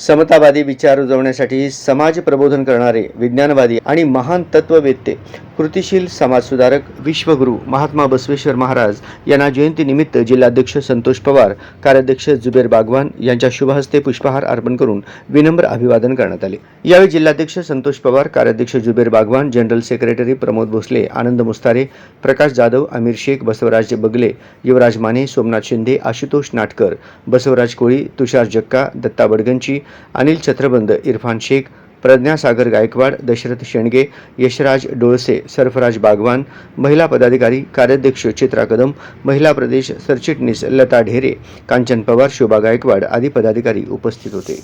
समतावादी विचार रुजवण्यासाठी समाज प्रबोधन करणारे विज्ञानवादी आणि महान तत्ववेत्ते कृतिशील समाजसुधारक विश्वगुरू महात्मा बसवेश्वर महाराज यांना जयंतीनिमित्त जिल्हाध्यक्ष संतोष पवार कार्याध्यक्ष जुबेर बागवान यांच्या शुभहस्ते पुष्पहार अर्पण करून विनम्र अभिवादन करण्यात आले. यावेळी जिल्हाध्यक्ष संतोष पवार कार्याध्यक्ष जुबेर बागवान जनरल सेक्रेटरी प्रमोद भोसले आनंद मुस्तारे प्रकाश जाधव अमीर शेख बसवराज बगले युवराज माने सोमनाथ शिंदे आशुतोष नाटकर बसवराज कोळी तुषार जक्का दत्ता बडगंची अनिल छत्रबंद इरफान शेख प्रज्ञासागर गायकवाड दशरथ शेंडगे यशराज डोळसे सरफराज बागवान महिला पदाधिकारी कार्याध्यक्ष चित्रा कदम महिला प्रदेश सरचिटणीस लता ढेरे कांचन पवार शोभा गायकवाड आदी पदाधिकारी उपस्थित होते.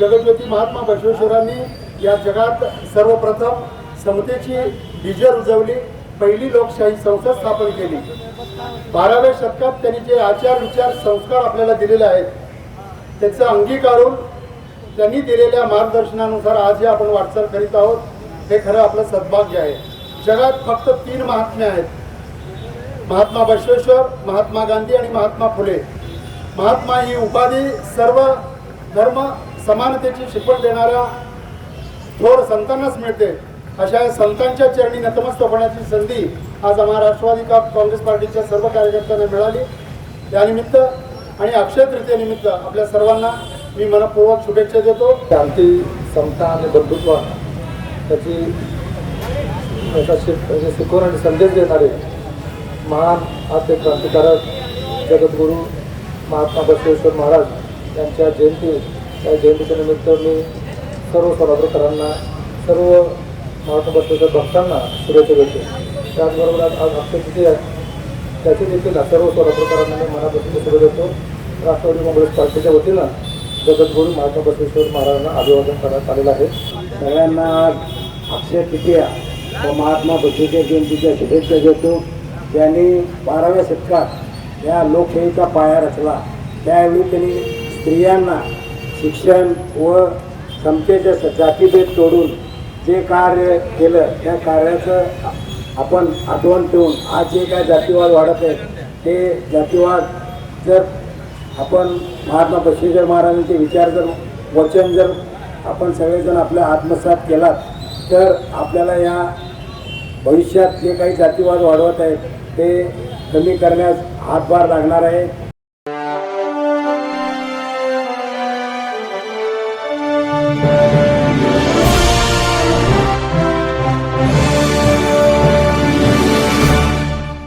जगज्योती महात्मा बसवेश्वरांनी या जगात सर्वप्रथम समतेची बीज रुजवली पहिली लोकशाही संसद स्थापन केली. बाराव्या शतकात त्यांनी जे आचार विचार संस्कार आपल्याला दिलेले आहेत त्याचं अंगीकारून त्यांनी दिलेल्या मार्गदर्शनानुसार आज जे आपण वाटचाल करीत आहोत. हे खरं आपलं सद्भाग्य आहे. जगात फक्त तीन महात्मे आहेत. महात्मा बसवेश्वर महात्मा गांधी आणि महात्मा फुले. महात्मा ही उपाधी सर्व धर्म समानतेची शिकवण देणाऱ्या थोर संतांनाच मिळते. अशा संतांच्या चरणी नतमस्तक होण्याची संधी आज आम्हा राष्ट्रवादी का काँग्रेस पार्टीच्या सर्व कार्यकर्त्यांना मिळाली. त्यानिमित्त आणि अक्षय तृतीयेनिमित्त आपल्या सर्वांना मी मनपूर्वक शुभेच्छा देतो. शांती समता आणि बंधुत्व त्याची याचा शिक शिकवण आणि संदेश देणारे महान आद्य क्रांतिकारक जगद्गुरू महात्मा बसवेश्वर महाराज यांच्या जयंती त्या जयंतीच्या निमित्त मी सर्व सोलापूरकरांना सर्व महात्मा बसवेश्वर भक्तांना शुभेच्छा देतो. त्याचबरोबर आज आज अक्षय आहे त्याची देखील सर्व सोलापूरकरांना मी मनापासून शुभेच्छा देतो. राष्ट्रवादी काँग्रेस पार्टीच्या वतीनं जगद्गुरू महात्मा बसवेश्वर महाराजांना अभिवादन करण्यात आलेलं आहे. सगळ्यांना अक्षय तृतीया व महात्मा बसवेश्वर जयंतीच्या शुभेच्छा देतो. त्यांनी बाराव्या शतकात या लोकशाहीचा पाया रचला त्यावेळी त्यांनी स्त्रियांना शिक्षण व समतेच्या जातीभेद तोडून जे कार्य केलं त्या कार्याचं आपण आठवण ठेवून आज जे काय जातीवाद वाढत आहे ते जातीवाद जर आपण महात्मा बसवेश्वर महाराजांचे विचार जर वचन जर आपण सगळेजण आपल्या आत्मसात केलात तर आपल्याला या भविष्यात जे काही जातीवाद वाढवत आहेत ते कमी करण्यास हातभार लागणार आहे.